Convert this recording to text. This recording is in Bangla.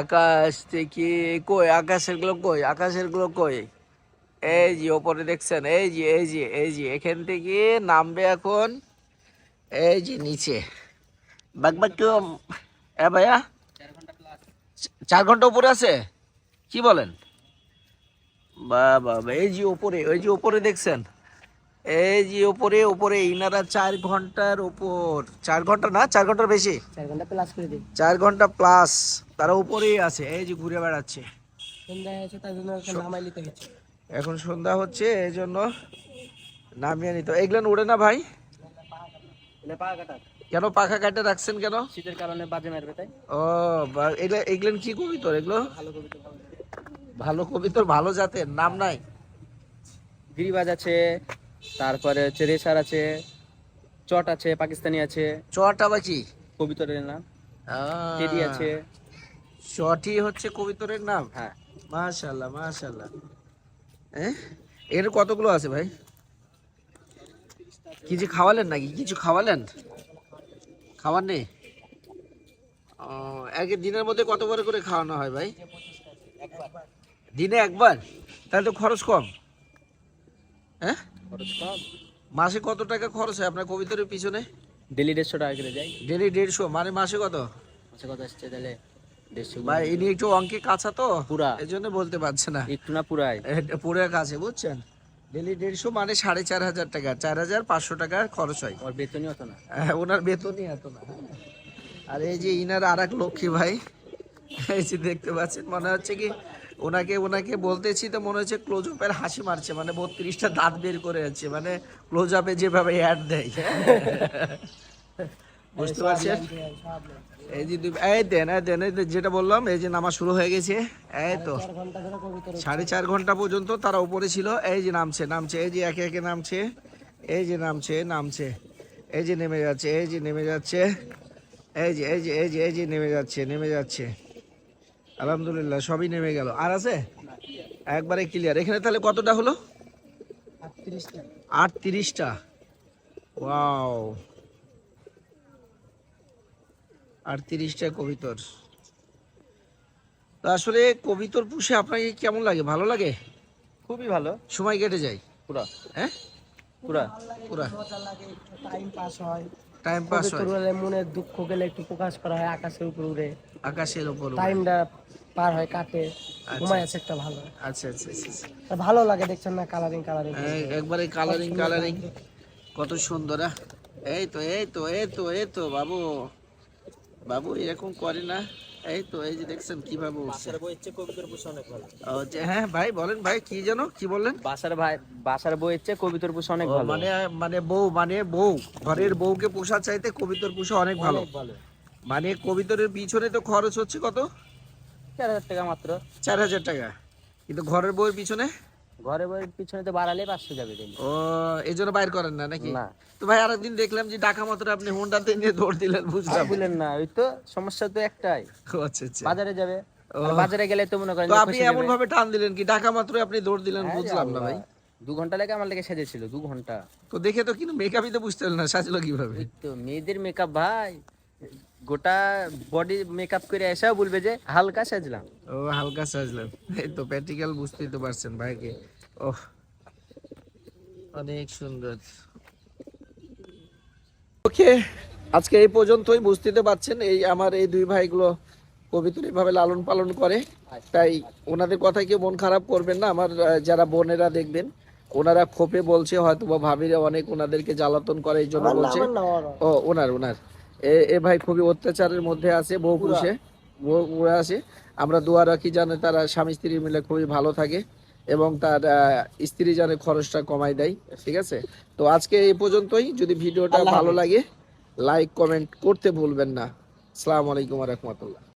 আকাশে থেকে কই? আকাশেরগুলো কই? আকাশেরগুলো কই? এই যে ওপরে দেখছেন, এই যে এই যে এই যে। এখান থেকে নামবে এখন, এই যে নিচে। বাক কেউ এ ভাইয়া, চার ঘণ্টা উপরে আছে? কি বলেন? বা বা এই যে উপরে ওই যে উপরে দেখছেন। এই যে উপরে উপরে ইনারা চার ঘণ্টার উপর চার ঘণ্টা না? চার ঘণ্টার বেশি? চার ঘণ্টা প্লাস করে দিই। চার ঘণ্টা প্লাস তারা উপরেই আছে এই যে ঘুরে বেড়াচ্ছে। সন্ধ্যা হয়েছে তার জন্য নামাই নিতে এখন সন্ধ্যা হচ্ছে এই জন্য নামিয়ে নিত এগুলো উড়ে না ভাই? কেন পাখা কাটে রাখছেন কেন? শীতের কারণে বাজে মারবে তাই? ও এগুলো এগুলেন কি কবিতর এগুলো? ভালো ভালো। কবিতর ভালো জাতের নাম নাই। গিরিবাজ আছে তারপরে হচ্ছে রেসার আছে চট আছে পাকিস্তানি আছে। চটা বা কি? কবিতরের নাম। টেডি আছে। চটি হচ্ছে কবিতরের নাম? হ্যাঁ। মাশাল্লাহ মাশাল্লাহ হ্যাঁ এর কতগুলো আছে ভাই? কিছু খাওয়ালেন নাকি? কিছু খাওয়ালেন? খাবার নেই ও, এক দিনের মধ্যে কতবার করে খাওয়ানো হয় ভাই? দিনে একবার? তাহলে তো খরচ কম। হ্যাঁ? খরচ কম? মাসে কত টাকা খরচ হয় আপনার কবিতরের পিছনে? ডেলি দেড়শো টাকা করে যাই ডেলি দেড়শো? মানে মাসে কত? মাসে কত আসছে তাহলে? ভাই ইনি একটু অঙ্কে কাঁচা তো? পুরা। এই জন্য বলতে পারছে না। একটু না পুরাই। পুরো কাছে বুঝছেন? ডেলি দেড়শো মানে সাড়ে চার হাজার টাকা। চার হাজার পাঁচশো টাকা খরচ হয়। আমার বেতনই হতো না। হ্যাঁ, ওনার বেতনই এত না। আর এই যে ইনার আর এক লক্ষ্মী ভাই এই যে দেখতে পাচ্ছেন মনে হচ্ছে কি ওনাকে ওনাকে বলতেছি তো মনে হচ্ছে ক্লোজ আপের হাসি মারছে মানে বত্রিশটা দাঁত বের করে আছে মানে ক্লোজ আপে যেভাবে অ্যাড দেয়। বুঝতে পারছেন? এই যে এই দেন এই দেন এই যেটা বললাম এই যে নামা শুরু হয়ে গেছে এই তো। সাড়ে চার ঘণ্টা পর্যন্ত তারা উপরে ছিল এই যে নামছে নামছে এই যে একে একে নামছে এই যে নামছে নামছে এই যে নেমে যাচ্ছে এই যে নেমে যাচ্ছে এই যে এই যে এই যে এই যে নেমে যাচ্ছে নেমে যাচ্ছে। আলহামদুলিল্লাহ সবই নেমে গেল। আর আছে? একবারে ক্লিয়ার এখানে তাহলে কতটা হলো? আটত্রিশটা। ওয়াও। আটত্রিশটা কবিতর। তো আসলে কবিতর পুষে আপনাকে কেমন লাগে? ভালো লাগে? খুবই ভালো। সময় কেটে যায়। পুরা। হ্যাঁ? পুরা। পুরা। টাইম পাস হয়। টাইম পাস হয়। মনের দুঃখ গেলে একটু প্রকাশ করা হয় আকাশের উপর উড়ে। আকাশের উপর টাইমটা পার হয় কাটে ঘুমায় আছে একটা ভালো। আচ্ছা আচ্ছা আচ্ছা, আচ্ছা। ভালো লাগে দেখছেন না কালারিং কালারিং একবারে কালারিং কালারিং কত সুন্দর এই তো এই তো এই তো এই তো বাবু। বাবু এরকম করে না। এই তো এই যে দেখছেন কীভাবে উঠছে। বই হচ্ছে কবিতার পুষে অনেক ভালো। ও, যে হ্যাঁ ভাই বলেন ভাই কি কি বললেন? বাসার ভাই বাসার বই হচ্ছে কবিতর পুষ অনেক ভালো। মানে মানে বউ মানে বউ ঘরের বউকে পোষা চাইতে কবিতর পোষা অনেক ভালো। অনেক ভালো। মানে কবিতরের পিছনে তো খরচ হচ্ছে কত? চার হাজার টাকা মাত্র। চার হাজার টাকা। কিন্তু ঘরের বউয়ের পিছনে? ঘরে বইয়ের পিছনে তো বাড়ালে পাঁচশো যাবে। ও এই জন্য বাইর করেন না নাকি? না। তো ভাই আরেকদিন দেখলাম যে আপনি হোন্ডাতে নিয়ে দৌড় দিলেন বুঝলাম। না ওই তো সমস্যা তো একটাই। আচ্ছা আচ্ছা। বাজারে যাবে। বাজারে গেলে তো মনে করেন আপনি এমন ভাবে টান দিলেন কি? ঢাকা মাত্র আপনি দৌড় দিলেন হ্যাঁ বুঝলাম না ভাই। দু ঘণ্টা লেগে আমার লেগে সেজেছিল দু ঘণ্টা। তো দেখে তো কিন্তু মেকআপই তো বুঝতে পারলেন না সাজলো কীভাবে? তো মেয়েদের মেকআপ ভাই। গোটা বডি মেকআপ করে এসেও বলবে যে হালকা সাজলাম। ও হালকা সাজলেন এই তো প্র্যাকটিক্যাল বুঝতেই তো পারছেন ভাইকে। ওহ অনেক সুন্দর। ওকে আজকে এই পর্যন্তই বুঝতে তো পারছেন এই আমার এই দুই ভাইগুলো পবিত্র ভাবে লালন পালন করে। তাই ওনাদের কথায় কেউ মন খারাপ করবেন না আমার যারা বোনেরা দেখবেন ওনারা খোপে বলছে হয়তো বা ভাবিরা অনেক ওনাদেরকে জ্বালাতন করে এই জন্য বলছে। ও ওনার ওনার। এ এ ভাই খুবই অত্যাচারের মধ্যে আছে বউ পুষে বউ আছে। আমরা দোয়া রাখি জানে তারা স্বামী স্ত্রী মিলে খুবই ভালো থাকে এবং তার স্ত্রী যেন খরচটা কমাই দেয় ঠিক আছে? তো আজকে এই পর্যন্তই যদি ভিডিওটা ভালো লাগে লাইক কমেন্ট করতে ভুলবেন না। আসসালামু আলাইকুম রহমতুল্লাহ।